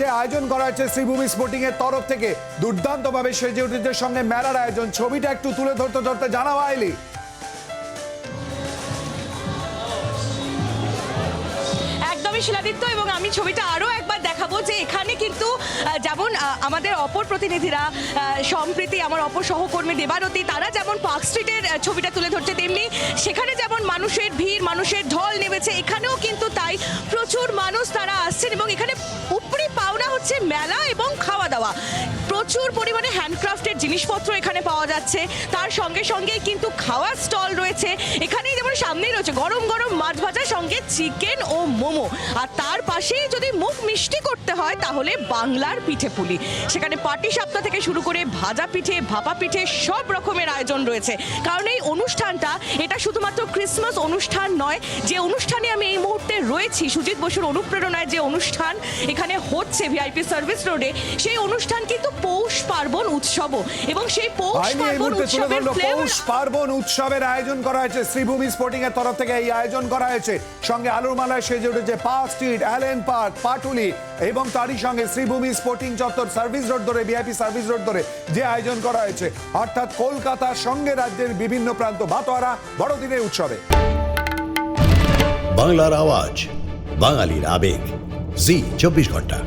যে আয়োজন করা হয়েছে শ্রীভূমি স্পোর্টিং এর তরফ থেকে, দুর্দান্তভাবে সেজে উঠেছে সঙ্গে মেলার আয়োজন। ছবিটা একটু তুলে ধরতে ধরতে জানাও আইলি। একদমই শিলাদিত্য, এবং আমি ছবিটা আরও একবার দেখাবো যে এখানে কিন্তু যেমন আমাদের অপর প্রতিনিধিরা সম্প্রীতি, আমার অপর সহকর্মী দেবারতী, তারা যেমন পার্ক স্ট্রিটের ছবিটা তুলে ধরছে তেমনি, সেখানে যেমন মানুষের ভিড়, মানুষের ঢল নেমেছে, এখানেও কিন্তু তাই প্রচুর মানুষ তারা আসছেন, এবং এখানে উপরি মেলা এবং খাওয়া দাওয়া প্রচুর পরিমাণে হ্যান্ডক্রাফটের জিনিসপত্র এখানে পাওয়া যাচ্ছে। তার সঙ্গে সঙ্গে কিন্তু খাওয়ার স্টল রয়েছে। এখানেই সামনেই রয়েছে গরম গরম মাছ ভাজার সঙ্গে চিকেন ও মোমো। আর তার পাশেই যদি মুখ মিষ্টি করতে হয় তাহলে বাংলার পিঠে পুলি। সেখানে পাটি সাপটা থেকে শুরু করে ভাজা পিঠে ভাপা পিঠে সব রকমের আয়োজন রয়েছে। কারণ এই অনুষ্ঠানটা এটা শুধুমাত্র ক্রিসমাস অনুষ্ঠান নয় যে অনুষ্ঠানে আমি এই মুহূর্তে রয়েছি সুজিত বসুর অনুপ্রেরণায় যে অনুষ্ঠান এখানে হচ্ছে ভিআইপি সার্ভিস রোডে সেই অনুষ্ঠান কিন্তু পৌষ পার্বণ উৎসবও। এবং সেই পৌষ পার্বণ উৎসবের পৌষ পার্বণ উৎসবের আয়োজন করা হয়েছে শ্রীভূমি স্পোর্টিং এর তরফ থেকে এই আয়োজন করা হয়েছে। সঙ্গে আলুর মালায় সেজে উঠেছে Park Street, Allen Park, Patuli এবং তারই সঙ্গে শ্রীভূমি স্পোর্টিং চত্বর সার্ভিস রোড ধরে, ভিআইপি সার্ভিস রোড ধরে যে আয়োজন করা হয়েছে। অর্থাৎ কলকাতার সঙ্গে রাজ্যের বিভিন্ন প্রান্ত বাতোয়ারা বড়দিনের উৎসবে। বাংলার আওয়াজ, বাঙালির আবেগ। জি, চব্বিশ ঘণ্টা।